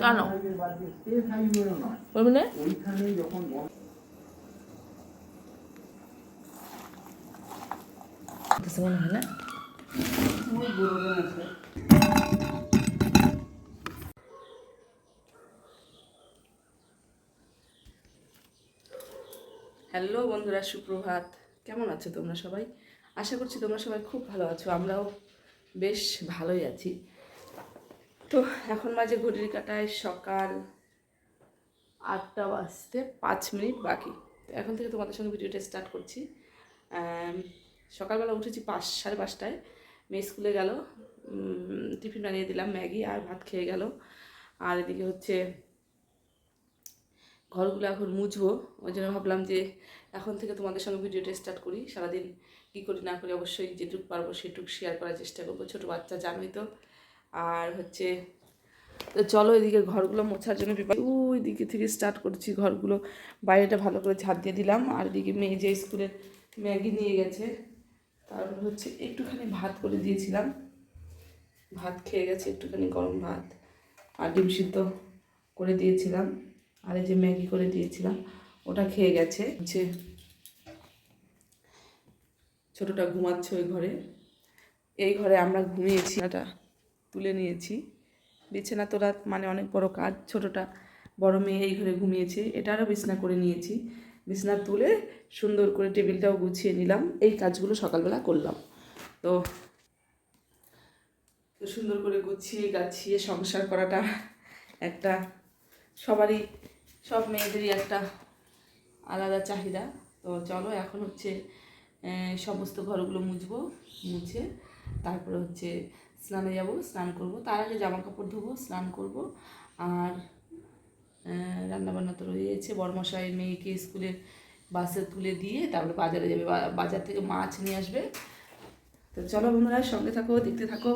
জানো। বলবি না? ওইখানে যখন কিছু না? ওই গরুটা আছে হ্যালো বন্ধুরা, সুপ্রভাত। কেমন আছো তোমরা সবাই? আশা করছি তোমরা সবাই খুব ভালো আছো। আমরাও বেশ ভালোই আছি। তো এখন মাঝে ঘড়ির কাটায় সকাল আটটা বাজতে পাঁচ মিনিট বাকি। তো এখন থেকে তোমাদের সঙ্গে ভিডিওটা স্টার্ট করছি। সকালবেলা উঠেছি পাঁচ, সাড়ে পাঁচটায়। মেয়ে স্কুলে গেল। টিফিন বানিয়ে দিলাম, ম্যাগি আর ভাত খেয়ে গেল। আর এদিকে হচ্ছে ঘরগুলো এখন মুছবো। ওই জন্য ভাবলাম যে এখন থেকে তোমাদের সঙ্গে ভিডিওটা স্টার্ট করি। সারাদিন কী করি না করি অবশ্যই যেটুকু পারব সেটুকু শেয়ার করার চেষ্টা করব। ছোটো বাচ্চা জানোই তো। আর হচ্ছে, তো চলো এদিকে ঘরগুলো মোছার জন্য পেপার ওই দিকে থেকে স্টার্ট করছি ঘরগুলো। বাইরেটা ভালো করে ঝাঁট দিয়ে দিলাম। আর এদিকে মেয়ে যে স্কুলের ম্যাগি নিয়ে গেছে তারপর হচ্ছে একটুখানি ভাত করে দিয়েছিলাম। ভাত খেয়ে গেছে, একটুখানি গরম ভাত আর ডিম সিদ্ধ করে দিয়েছিলাম। আর এই যে ম্যাগি করে দিয়েছিলাম, ওটা খেয়ে গেছে। যে ছোটোটা ঘুমাচ্ছে ওই ঘরে। এই ঘরে আমরা ঘুমিয়েছি। এটা তুলে নিয়েছি। বিছানা তোলা মানে অনেক বড় কাজ। ছোটোটা বড় মেয়ে এই ঘরে ঘুমিয়েছে। এটারও বিছনা করে নিয়েছি। বিছনা তুলে সুন্দর করে টেবিলটাও গুছিয়ে নিলাম। এই কাজগুলো সকালবেলা করলাম। তো তো সুন্দর করে গুছিয়ে গাছিয়ে সংসার করাটা একটা সবারই, সব মেয়েদেরই একটা আলাদা চাহিদা। তো চলো এখন হচ্ছে সমস্ত ঘরগুলো মুছবো, মুছে তারপরে হচ্ছে স্নানে যাব, স্নান করব। তার আগে জামা কাপড় ধোবো, স্নান করব। আর রান্নাবান্না তো রয়েছে। বড়মশাই মেয়েকে স্কুলে বাসে তুলে দিয়ে তারপরে বাজারে যাবে। বাজার থেকে মাছ নিয়ে আসবে। তো চলো বন্ধুরা, সঙ্গে থাকো, দেখতে থাকো।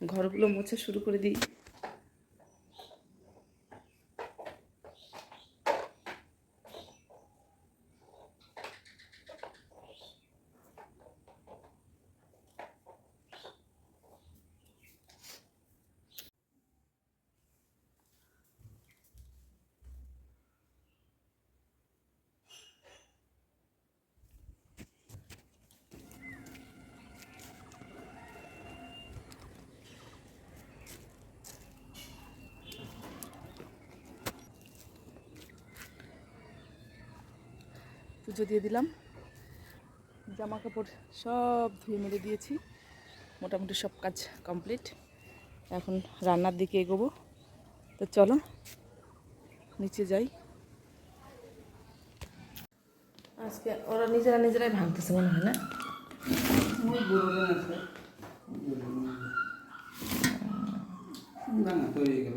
ঘরগুলো মোছা শুরু করে দিই। পুজো দিয়ে দিলাম। জামা কাপড় সব ধুয়ে মেলে দিয়েছি। মোটামুটি সব কাজ কমপ্লিট। এখন রান্নার দিকে এগোবো। তো চলো নিচে যাই। আজকে ওরা নিজেরা নিজেরাই ভাঙতেছে মনে হয় না? তৈরি হয়ে গেল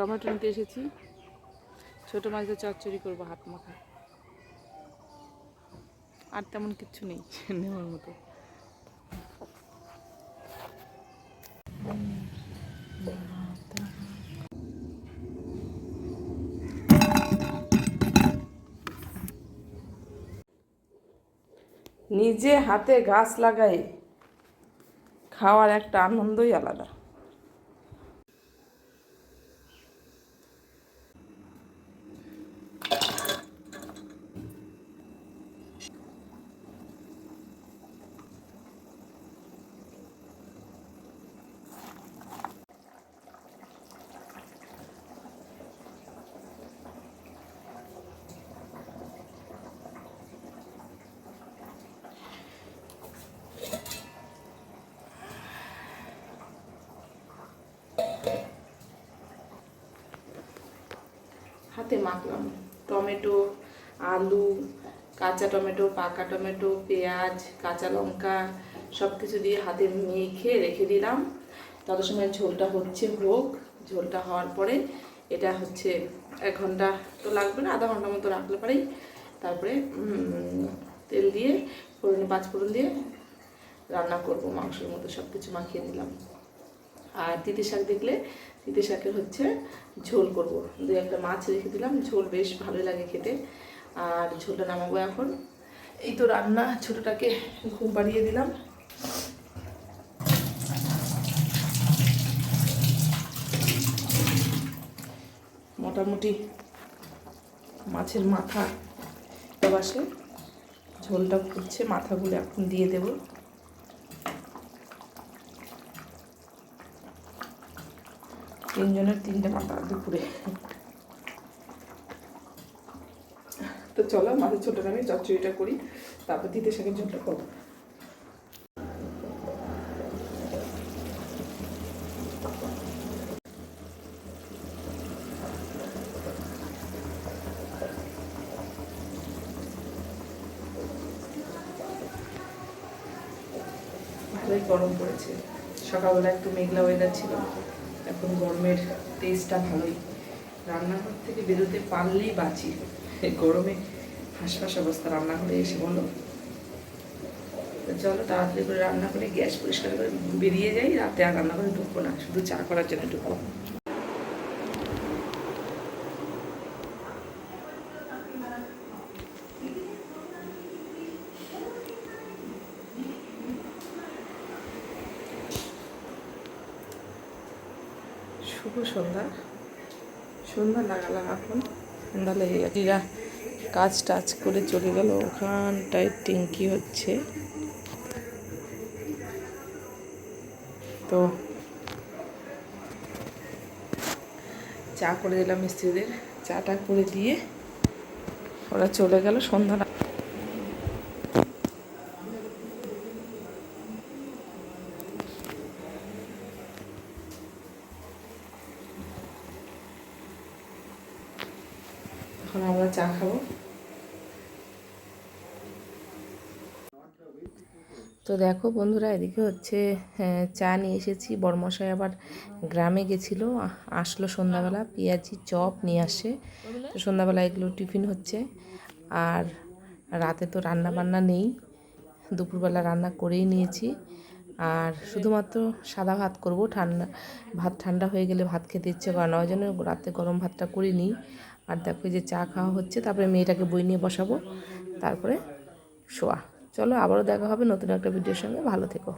টমেটো নিতে এসেছি। ছোটো মাছদের চচ্চড়ি করব, হাত মাখা। আর তেমন কিচ্ছু নেই, নেওয়ার মতো। নিজে হাতে গাছ লাগাই, খাওয়ার একটা আনন্দই আলাদা। হাতে মাখলাম। টমেটো, আলু, কাঁচা টমেটো, পাকা টমেটো, পেঁয়াজ, কাঁচা লঙ্কা সব কিছু দিয়ে হাতে মেখে রেখে দিলাম। তত সময় ঝোলটা হচ্ছে হোক। ঝোলটা হওয়ার পরে এটা হচ্ছে এক ঘণ্টা তো লাগবে না, আধা ঘণ্টা মতো রাখলে পরেই। তারপরে তেল দিয়ে, ফোড়ন পাঁচ ফোড়ন দিয়ে রান্না করব, মাংসের মতো সব কিছু মাখিয়ে দিলাম আর তিতে শাক দেখলে তিতে শাকের হচ্ছে ঝোল করব। দু একটা মাছ রেখে দিলাম, ঝোল বেশ ভালোই লাগে খেতে। আর ঝোলটা নামাবো এখন। এই তো রান্না, ছোটোটাকে ঘুম পাড়িয়ে দিলাম। মোটামুটি মাছের মাথা পাশে ঝোলটা ফুটছে, মাথাগুলো এখন দিয়ে দেব। তিনজনের তিনটে মাথা দুপুরে। তো চলো মাছের ছোটটা আমি চচ্চড়িটা করি, তারপর দিতে শাকের ঝোলটা করব। ভালোই গরম পড়েছে। সকালবেলা একটু মেঘলা ওয়েদার ছিল। এখন গরমের টেস্টটা ভালোই। রান্নাঘর থেকে বেরোতে পারলেই বাঁচি। গরমে হাঁসফাঁস অবস্থা, রান্নাঘরে এসে বলো। চলো তাড়াতাড়ি করে রান্না করে গ্যাস পরিষ্কার করে বেরিয়ে যাই, রাতে আর রান্না করে ঢুকবো না, শুধু চা করার জন্য ঢুকবো। শুভ সন্ধ্যা। সন্ধ্যা লাগালাম এখন। সন্ধ্যা লেগে গেছে। এরা কাজ টাজ করে চলে গেল। ওখানটায় টিঙ্কি হচ্ছে। তো চা করে দিলাম মিস্ত্রিদের। চাটা করে দিয়ে ওরা চলে গেল সন্ধ্যা এখন আমরা চা খাব। তো দেখো বন্ধুরা এদিকে হচ্ছে হ্যাঁ, চা নিয়ে এসেছি। বড়মশাই আবার গ্রামে গেছিল আসলো সন্ধ্যাবেলা পেঁয়াজি চপ নিয়ে আসে। তো সন্ধ্যাবেলা এগুলো টিফিন হচ্ছে। আর রাতে তো রান্না বান্না নেই দুপুরবেলা রান্না করেই নিয়েছি। আর শুধুমাত্র সাদা ভাত করব ঠান্ডা ভাত ঠান্ডা হয়ে গেলে ভাত খেতে ইচ্ছে করে না ওই জন্য রাতে গরম ভাতটা করে নিই আর দেখো যে চা খাওয়া হচ্ছে, তারপরে মেয়েটাকে বই নিয়ে বসাবো, তারপরে শোয়া। চলো আবারও দেখা হবে নতুন একটা ভিডিওর সঙ্গে, ভালো থেকো।